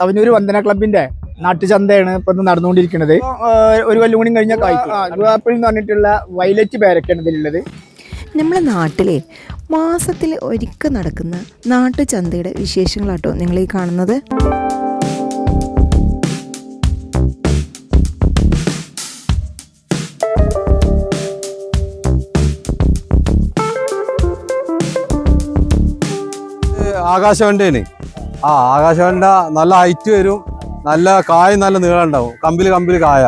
തവനൂര് വന്ദന ക്ലബിന്റെ നാട്ടുചന്തയാണ് ഇപ്പൊ നടന്നുകൊണ്ടിരിക്കുന്നത്. ഒരു കൊല്ലം കൂടി കഴിഞ്ഞാൽ ആപ്പിൾ എന്ന് പറഞ്ഞിട്ടുള്ള വയലറ്റ് പേരൊക്കെയാണ് ഇതിലുള്ളത് നമ്മളെ നാട്ടിലെ മാസത്തിൽ ഒരിക്കൽ നടക്കുന്ന നാട്ടുചന്തയുടെ വിശേഷങ്ങളാട്ടോ നിങ്ങൾ ഈ കാണുന്നത്. ആകാശവണ്ടിയാണ് ആ ആകാശവണ്ട നല്ല ഹൈറ്റ് വരും. നല്ല കായ നല്ല നീളം ഉണ്ടാവും. കമ്പിൽ കമ്പിൽ കായ.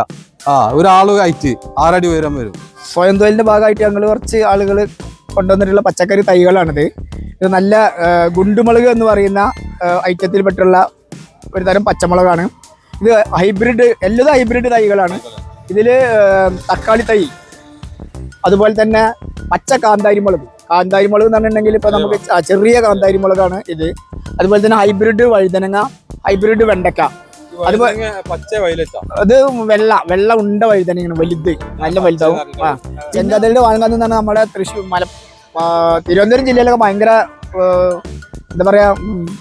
ആ ഒരാൾ ഹൈറ്റ് ആറടി ഉയരം വരും. സ്വയം തൊഴിലിന്റെ ഭാഗമായിട്ട് ഞങ്ങൾ കുറച്ച് ആളുകൾ കൊണ്ടുവന്നിട്ടുള്ള പച്ചക്കറി തൈകളാണിത്. ഇത് നല്ല ഗുണ്ടുമുളക് എന്ന് പറയുന്ന ഐറ്റത്തിൽപ്പെട്ടുള്ള ഒരു തരം പച്ചമുളകാണ്. ഇത് ഹൈബ്രിഡ് എല്ലാതും ഹൈബ്രിഡ് തൈകളാണ്. ഇതിൽ തക്കാളി തൈ അതുപോലെ തന്നെ പച്ച കാന്താരി മുളക് കാന്താരി മുളക് എന്ന് പറഞ്ഞിട്ടുണ്ടെങ്കിൽ ഇപ്പൊ നമുക്ക് ചെറിയ കാന്താരി മുളകാണ് ഇത്. അതുപോലെ തന്നെ ഹൈബ്രിഡ് വഴുതനങ്ങ ഹൈബ്രിഡ് വെണ്ടക്ക അതുപോലെ അത് വെള്ള വെള്ള ഉണ്ട വഴുതനങ്ങയാണ് വലുത്. നല്ല വലുതാവും. ആ. ചെങ്കതലിന്റെ എന്ന് പറഞ്ഞാൽ നമ്മുടെ തൃശ്ശൂർ മല തിരുവനന്തപുരം ജില്ലയിലൊക്കെ ഭയങ്കര എന്താ പറയാ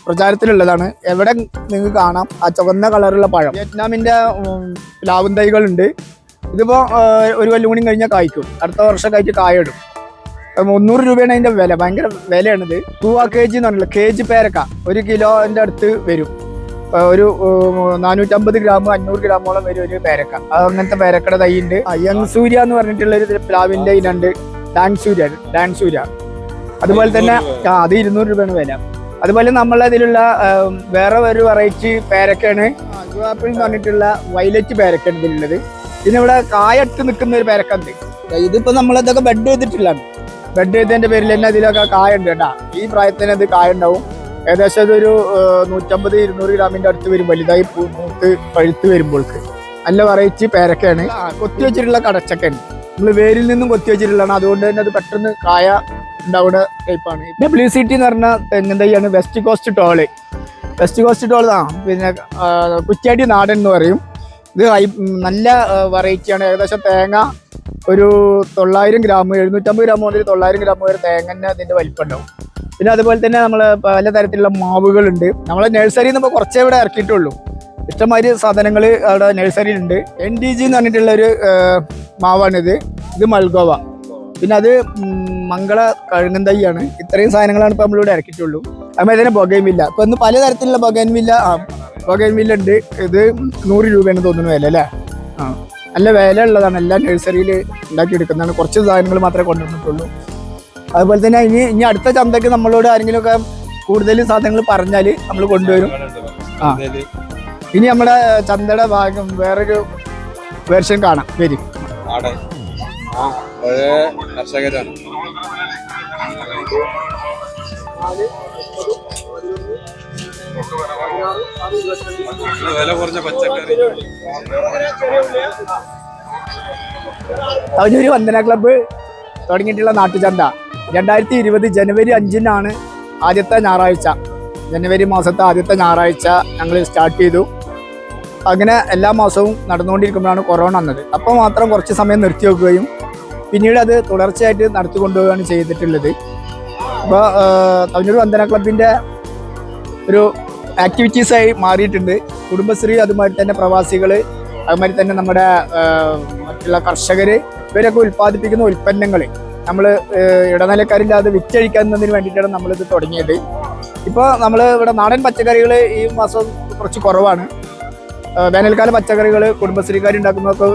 പ്രചാരത്തിലുള്ളതാണ്. എവിടെ നിങ്ങൾക്ക് കാണാം. ആ ചുവന്ന കളറുള്ള പഴം. വിയറ്റ്നാമിന്റെ ലാവും പ്ലാവും തൈകളുണ്ട്. ഇതിപ്പോ ഒരു കൊല്ലം കൂടി കഴിഞ്ഞാൽ കായ്ക്കും. അടുത്ത വർഷം കഴിച്ച് കായിടും മുന്നൂറ് രൂപയാണ് അതിന്റെ വില. ഭയങ്കര വിലയാണിത്. തൂവ കെ ജി എന്ന് പറഞ്ഞില്ല? കെ ജി പേരക്ക ഒരു കിലോന്റെ അടുത്ത് വരും. ഒരു നാനൂറ്റമ്പത് ഗ്രാം അഞ്ഞൂറ് ഗ്രാമോളം വരും ഒരു പേരക്ക. അങ്ങനത്തെ പേരക്കയുടെ തൈ ഉണ്ട്. യങ് സൂര്യ എന്ന് പറഞ്ഞിട്ടുള്ള ഒരു പ്ലാവിന്റെ ഇനുണ്ട് ഡാൻ സൂര്യ സൂര്യ. അതുപോലെ തന്നെ അത് ഇരുന്നൂറ് രൂപയാണ് വില. അതുപോലെ നമ്മളെ ഇതിലുള്ള വേറെ ഒരു വെറൈറ്റി പേരക്കാണ് ആപ്പിൾ എന്ന് പറഞ്ഞിട്ടുള്ള വൈലറ്റ് പേരക്കാണ് ഇതിലുള്ളത്. പിന്നെ ഇവിടെ കായട്ട് നിൽക്കുന്ന ഒരു പേരക്കുണ്ട് ഇതിപ്പോ നമ്മളിതൊക്കെ ബെഡ് ചെയ്തിട്ടുള്ളതാണ്. ബെഡ് ചെയ്തതിന്റെ പേരിൽ തന്നെ ഇതിലൊക്കെ കായ ഉണ്ട് കേട്ടാ. ഈ പ്രായത്തിന് ഇത് കായ ഉണ്ടാവും. ഏകദേശം ഇതൊരു ഏഹ്, നൂറ്റമ്പത് ഇരുന്നൂറ് ഗ്രാമിന്റെ അടുത്ത് വരും വലുതായി പൂത്ത് മൂത്ത് പഴുത്ത് വരുമ്പോൾക്ക്. നല്ല വെറൈറ്റി പേരക്കയാണ്. കൊത്തി വെച്ചിട്ടുള്ള കടച്ചക്കയാണ് നമ്മൾ വേരിൽ നിന്നും കൊത്തി വെച്ചിട്ടുള്ളതാണ്. അതുകൊണ്ട് തന്നെ അത് പെട്ടെന്ന് കായ ഉണ്ടാവുന്ന ടൈപ്പാണ് ഡബ്ല്യു സി ടി എന്ന് പറഞ്ഞ തെങ്ങിൻ തൈയാണ് west coast tall west coast tall ആ പിന്നെ കുറ്റ്യാടി നാടൻ എന്ന് പറയും. ഇത് നല്ല വെറൈറ്റിയാണ് ഏകദേശം തേങ്ങ ഒരു തൊള്ളായിരം ഗ്രാം എഴുന്നൂറ്റമ്പത് ഗ്രാം മുതൽ തൊള്ളായിരം ഗ്രാം വരെ തേങ്ങ അതിന്റെ വലിപ്പം ഉണ്ടാവും പിന്നെ അതുപോലെ തന്നെ നമ്മൾ പലതരത്തിലുള്ള മാവുകളുണ്ട്. നമ്മളെ നഴ്സറിയിൽ നിന്ന് കുറച്ചേ ഇവിടെ ഇറക്കിയിട്ടുള്ളൂ. ഇഷ്ടംമാതിരി സാധനങ്ങൾ അവിടെ നഴ്സറിയിലുണ്ട് എൻ ഡി ജി എന്ന് പറഞ്ഞിട്ടുള്ള ഒരു മാവാണിത്. ഇത് മൽഗോവ. പിന്നെ അത് മംഗള കഴുങ്ങൻ തൈയാണ് ഇത്രയും സാധനങ്ങളാണ് ഇപ്പോൾ നമ്മളിവിടെ ഇറക്കിയിട്ടുള്ളൂ. അതുപോലെ തന്നെ ബൊഗൈൻവില്ല. ഇപ്പോൾ ഇന്ന് പലതരത്തിലുള്ള ബൊഗൈൻവില്ല ആ ബൊഗൈൻവില്ല ഉണ്ട്. ഇത് നൂറ് രൂപയാണ് തോന്നുന്നു വില അല്ലേ? ആ. നല്ല വില ഉള്ളതാണ് എല്ലാം നഴ്സറിയിൽ ഉണ്ടാക്കിയെടുക്കുന്നതാണ്. കുറച്ച് സാധനങ്ങൾ മാത്രമേ കൊണ്ടുവന്നിട്ടുള്ളൂ. അതുപോലെ തന്നെ ഇനി ഇനി അടുത്ത ചന്തക്ക് നമ്മളോട് ആരെങ്കിലുമൊക്കെ കൂടുതൽ സാധനങ്ങൾ പറഞ്ഞാൽ നമ്മൾ കൊണ്ടുവരും. ആ. ഇനി നമ്മുടെ ചന്തയുടെ ഭാഗം വേറൊരു വേർഷൻ കാണാം. വരും. കർഷകരാണ്. വില കുറഞ്ഞ പച്ചക്കറി തവനൂര് വന്ദന ക്ലബ്ബ് തുടങ്ങിയിട്ടുള്ള നാട്ടുചന്ത. രണ്ടായിരത്തി ഇരുപത് ജനുവരി അഞ്ചിനാണ് ആദ്യത്തെ ഞായറാഴ്ച. ജനുവരി മാസത്തെ ആദ്യത്തെ ഞായറാഴ്ച ഞങ്ങൾ സ്റ്റാർട്ട് ചെയ്തു. അങ്ങനെ എല്ലാ മാസവും നടന്നുകൊണ്ടിരിക്കുമ്പോഴാണ് കൊറോണ വന്നത്. അപ്പോൾ മാത്രം കുറച്ച് സമയം നിർത്തി വെക്കുകയും പിന്നീട് അത് തുടർച്ചയായിട്ട് നടത്തി കൊണ്ടുപോവുകയാണ് ചെയ്തിട്ടുള്ളത്. അപ്പോൾ തവനൂർ വന്ദന ക്ലബിന്റെ ഒരു ആക്ടിവിറ്റീസായി മാറിയിട്ടുണ്ട്. കുടുംബശ്രീ അതുമാതിരി തന്നെ പ്രവാസികൾ അതുമാതിരി തന്നെ നമ്മുടെ മറ്റുള്ള കർഷകർ ഇവരൊക്കെ ഉൽപ്പാദിപ്പിക്കുന്ന ഉൽപ്പന്നങ്ങൾ നമ്മൾ ഇടനിലക്കാരില്ലാതെ വിറ്റഴിക്കുന്നതിന് വേണ്ടിയിട്ടാണ് നമ്മളിത് തുടങ്ങിയത്. ഇപ്പോൾ നമ്മൾ ഇവിടെ നാടൻ പച്ചക്കറികൾ ഈ മാസം കുറച്ച് കുറവാണ്. വേനൽക്കാല പച്ചക്കറികൾ കുടുംബശ്രീക്കാർ ഉണ്ടാക്കുന്നതൊക്കെ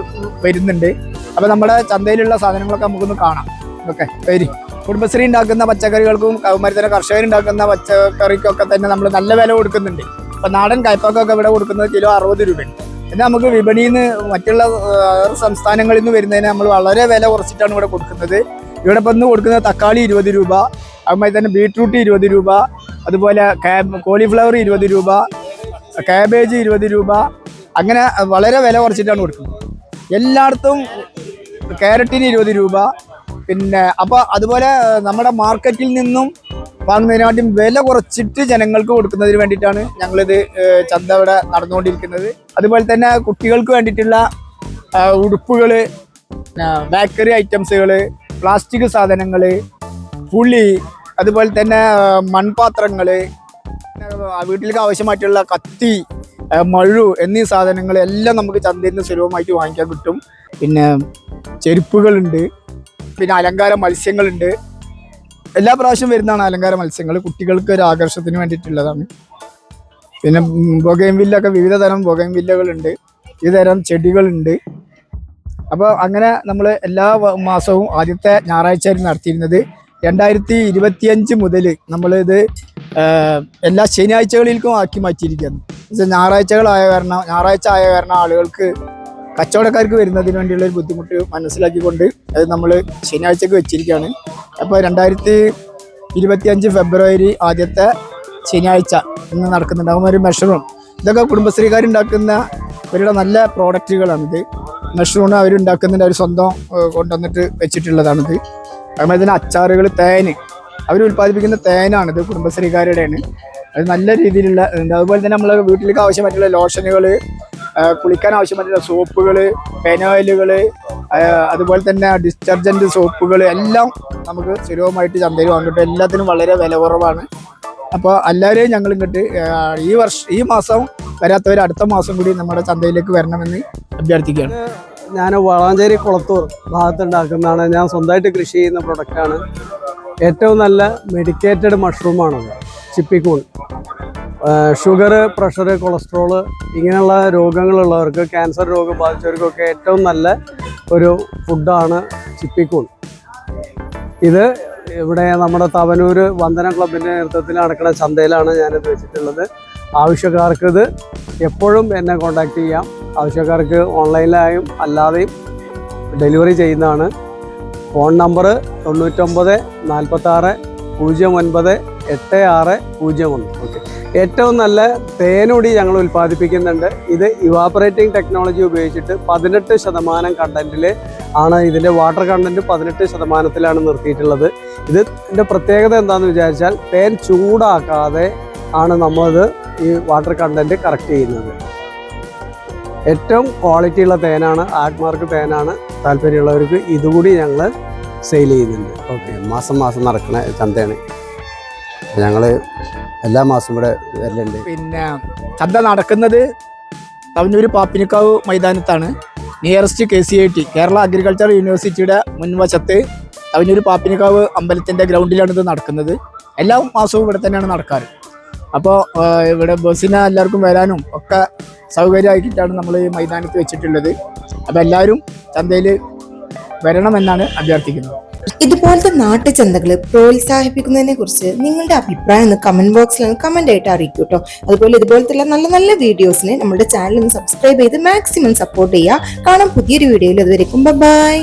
വരുന്നുണ്ട്. അപ്പോൾ നമ്മുടെ ചന്തയിലുള്ള സാധനങ്ങളൊക്കെ നമുക്കൊന്ന് കാണാം. ഓക്കെ വരി കുടുംബശ്രീ ഉണ്ടാക്കുന്ന പച്ചക്കറികൾക്കും അതുമാതിരി തന്നെ കർഷകർ ഉണ്ടാക്കുന്ന പച്ചക്കറിക്കൊക്കെ തന്നെ നമ്മൾ നല്ല വില കൊടുക്കുന്നുണ്ട്. ഇപ്പം നാടൻ കയ്പക്കൊക്കെ ഇവിടെ കൊടുക്കുന്നത് കിലോ അറുപത് രൂപയുണ്ട്. എന്നാൽ നമുക്ക് വിപണിയിൽ നിന്ന് മറ്റുള്ള സംസ്ഥാനങ്ങളിൽ നിന്ന് വരുന്നതിന് നമ്മൾ വളരെ വില കുറച്ചിട്ടാണ് ഇവിടെ കൊടുക്കുന്നത്. ഇവിടെ ഇപ്പം ഇന്ന് കൊടുക്കുന്നത് തക്കാളി ഇരുപത് രൂപ അതുമാതിരി തന്നെ ബീട്രൂട്ട് ഇരുപത് രൂപ അതുപോലെ കോളിഫ്ലവർ ഇരുപത് രൂപ കാബേജ് ഇരുപത് രൂപ അങ്ങനെ വളരെ വില കുറച്ചിട്ടാണ് കൊടുക്കുന്നത്. എല്ലായിടത്തും ക്യാരറ്റിന് ഇരുപത് രൂപ പിന്നെ അപ്പൊ അതുപോലെ നമ്മുടെ മാർക്കറ്റിൽ നിന്നും വാങ്ങുന്നതിനാട്ടും വില കുറച്ചിട്ട് ജനങ്ങൾക്ക് കൊടുക്കുന്നതിന് വേണ്ടിയിട്ടാണ് ഞങ്ങളിത് ചന്ത ഇവിടെ നടന്നുകൊണ്ടിരിക്കുന്നത്. അതുപോലെ തന്നെ കുട്ടികൾക്ക് വേണ്ടിയിട്ടുള്ള ഉടുപ്പുകൾ ബേക്കറി ഐറ്റംസുകൾ പ്ലാസ്റ്റിക് സാധനങ്ങൾ പുളി അതുപോലെ തന്നെ മൺപാത്രങ്ങൾ വീട്ടിലേക്ക് ആവശ്യമായിട്ടുള്ള കത്തി മഴു എന്നീ സാധനങ്ങൾ എല്ലാം നമുക്ക് ചന്തയിൽ നിന്ന് സുലഭമായിട്ട് വാങ്ങിക്കാൻ കിട്ടും. പിന്നെ ചെരുപ്പുകളുണ്ട്. പിന്നെ അലങ്കാര മത്സ്യങ്ങളുണ്ട്. എല്ലാ പ്രാവശ്യം വരുന്നതാണ് അലങ്കാര മത്സ്യങ്ങൾ. കുട്ടികൾക്ക് ഒരു ആകർഷത്തിന് വേണ്ടിയിട്ടുള്ളതാണ്. പിന്നെ ബൊഗൈൻവില്ലൊക്കെ വിവിധ തരം ബൊഗൈൻവില്ലകളുണ്ട് വിവിധ തരം ചെടികളുണ്ട്. അപ്പോൾ അങ്ങനെ നമ്മൾ എല്ലാ മാസവും ആദ്യത്തെ ഞായറാഴ്ചയായിരുന്നു നടത്തിയിരുന്നത്. രണ്ടായിരത്തി ഇരുപത്തിയഞ്ച് മുതൽ നമ്മളിത് എല്ലാ ശനിയാഴ്ചകളിലേക്കും ആക്കി മാറ്റിയിരിക്കുകയാണ്. ഞായറാഴ്ചകളായ കാരണം ഞായറാഴ്ച ആയ കാരണം ആളുകൾക്ക് കച്ചവടക്കാർക്ക് വരുന്നതിന് വേണ്ടിയുള്ള ഒരു ബുദ്ധിമുട്ട് മനസ്സിലാക്കിക്കൊണ്ട് അത് നമ്മൾ ശനിയാഴ്ചക്ക് വെച്ചിരിക്കുകയാണ്. അപ്പോൾ രണ്ടായിരത്തി ഇരുപത്തിയഞ്ച് ഫെബ്രുവരി ആദ്യത്തെ ശനിയാഴ്ച ഇന്ന് നടക്കുന്നുണ്ടാകും ഒരു മെഷറൂം ഇതൊക്കെ കുടുംബശ്രീകാരുണ്ടാക്കുന്ന അവരുടെ നല്ല പ്രോഡക്റ്റുകളാണിത്. മെഷറൂണ് അവരുണ്ടാക്കുന്നതിന്റെ അവർ സ്വന്തം കൊണ്ടുവന്നിട്ട് വെച്ചിട്ടുള്ളതാണിത്. അതുപോലെ തന്നെ അച്ചാറുകൾ തേന് അവർ ഉൽപ്പാദിപ്പിക്കുന്ന തേനാണിത് കുടുംബശ്രീകാരുടെയാണ് അത് നല്ല രീതിയിലുള്ള അതുപോലെ തന്നെ നമ്മൾ വീട്ടിലേക്ക് ആവശ്യമായിട്ടുള്ള ലോഷനുകൾ കുളിക്കാൻ ആവശ്യമായിട്ടുള്ള സോപ്പുകൾ പെനോയിലുകൾ അതുപോലെ തന്നെ ഡിറ്റർജന്റ് സോപ്പുകൾ എല്ലാം നമുക്ക് സുലഭമായിട്ട് ചന്തയിൽ വന്നിട്ട് എല്ലാത്തിനും വളരെ വില കുറവാണ്. അപ്പോൾ എല്ലാവരെയും ഞങ്ങൾ ഇങ്ങോട്ട് ഈ വർഷം ഈ മാസം വരാത്തവർ അടുത്ത മാസം കൂടി നമ്മുടെ ചന്തയിലേക്ക് വരണമെന്ന് അഭ്യർത്ഥിക്കുകയാണ്. ഞാൻ വളാഞ്ചേരി കുളത്തൂർ ഭാഗത്തുണ്ടാക്കുന്നതാണ്. ഞാൻ സ്വന്തമായിട്ട് കൃഷി ചെയ്യുന്ന പ്രൊഡക്റ്റാണ്. ഏറ്റവും നല്ല മെഡിക്കേറ്റഡ് മഷ്റൂമാണത് ചിപ്പിക്കൂൺ ഷുഗർ പ്രഷർ കൊളസ്ട്രോൾ ഇങ്ങനെയുള്ള രോഗങ്ങളുള്ളവർക്ക് ക്യാൻസർ രോഗം ബാധിച്ചവർക്കൊക്കെ ഏറ്റവും നല്ല ഒരു ഫുഡാണ് ചിപ്പിക്കൂൺ. ഇത് ഇവിടെ നമ്മുടെ തവനൂർ വന്ദന ക്ലബിന്റെ നേതൃത്വത്തിൽ നടക്കുന്ന ചന്തയിലാണ് ഞാനിത് വെച്ചിട്ടുള്ളത്. ആവശ്യക്കാർക്ക് ഇത് എപ്പോഴും എന്നെ കോണ്ടാക്ട് ചെയ്യാം. ആവശ്യക്കാർക്ക് ഓൺലൈനിലായും അല്ലാതെയും ഡെലിവറി ചെയ്യുന്നതാണ്. ഫോൺ നമ്പർ തൊണ്ണൂറ്റൊമ്പത് നാൽപ്പത്താറ് പൂജ്യം ഒൻപത് എട്ട് ആറ് പൂജ്യം ഒന്ന്. ഓക്കെ. ഏറ്റവും നല്ല തേനൊടി ഞങ്ങൾ ഉൽപ്പാദിപ്പിക്കുന്നുണ്ട്. ഇത് ഇവാപ്പറേറ്റിംഗ് ടെക്നോളജി ഉപയോഗിച്ചിട്ട് പതിനെട്ട് ശതമാനം കണ്ടന്റിൽ ആണ് ഇതിന്റെ വാട്ടർ കണ്ടന്റ് പതിനെട്ട് ശതമാനത്തിലാണ് നിർത്തിയിട്ടുള്ളത്. ഇത് ഇതിന്റെ പ്രത്യേകത എന്താണെന്ന് വിചാരിച്ചാൽ തേൻ ചൂടാക്കാതെ ആണ് നമ്മളത് ഈ വാട്ടർ കണ്ടന്റ് കറക്റ്റ് ചെയ്യുന്നത്. ഏറ്റവും ക്വാളിറ്റി ഉള്ള തേനാണ് ആട്ട്മാർക്ക് തേനാണ് താല്പര്യമുള്ളവർക്ക് ഇതുകൂടി ഞങ്ങൾ സെയിൽ ചെയ്യുന്നുണ്ട്. ഓക്കെ. മാസം മാസം നടക്കുന്ന ചന്തയാണ്. ഞങ്ങൾ എല്ലാ മാസവും ഇവിടെ വരലുണ്ട്. പിന്നെ ചന്ത നടക്കുന്നത് Thavanoor പാപ്പിനിക്കാവ് മൈതാനത്താണ്. Nearest K C I T Kerala agriculture യൂണിവേഴ്സിറ്റിയുടെ മുൻവശത്ത് തവഞ്ഞൂർ പാപ്പിനിക്കാവ് അമ്പലത്തിന്റെ ഗ്രൗണ്ടിലാണ് ഇത് നടക്കുന്നത്. എല്ലാ മാസവും ഇവിടെ തന്നെയാണ് നടക്കാറ്. അപ്പോൾ ഇവിടെ ബസ്സിന് എല്ലാവർക്കും വരാനും ഒക്കെ സൗകര്യമാക്കിയിട്ടാണ് നമ്മൾ ഈ മൈതാനത്ത് വെച്ചിട്ടുള്ളത്. അപ്പോൾ എല്ലാവരും ചന്തയിൽ വരണമെന്നാണ് അഭ്യർത്ഥിക്കുന്നത്. ഇതുപോലത്തെ നാട്ടുചന്തകൾ പ്രോത്സാഹിപ്പിക്കുന്നതിനെ കുറിച്ച് നിങ്ങളുടെ അഭിപ്രായം ഒന്ന് കമന്റ് ബോക്സിൽ കമന്റ് ആയിട്ട് അറിയിക്കൂ കേട്ടോ അതുപോലെ ഇതുപോലത്തെ നല്ല നല്ല വീഡിയോസിന് നമ്മുടെ ചാനൽ ഒന്ന് സബ്സ്ക്രൈബ് ചെയ്ത് മാക്സിമം സപ്പോർട്ട് ചെയ്യുക. കാണാം പുതിയൊരു വീഡിയോയിൽ അതുവരെയും ബൈ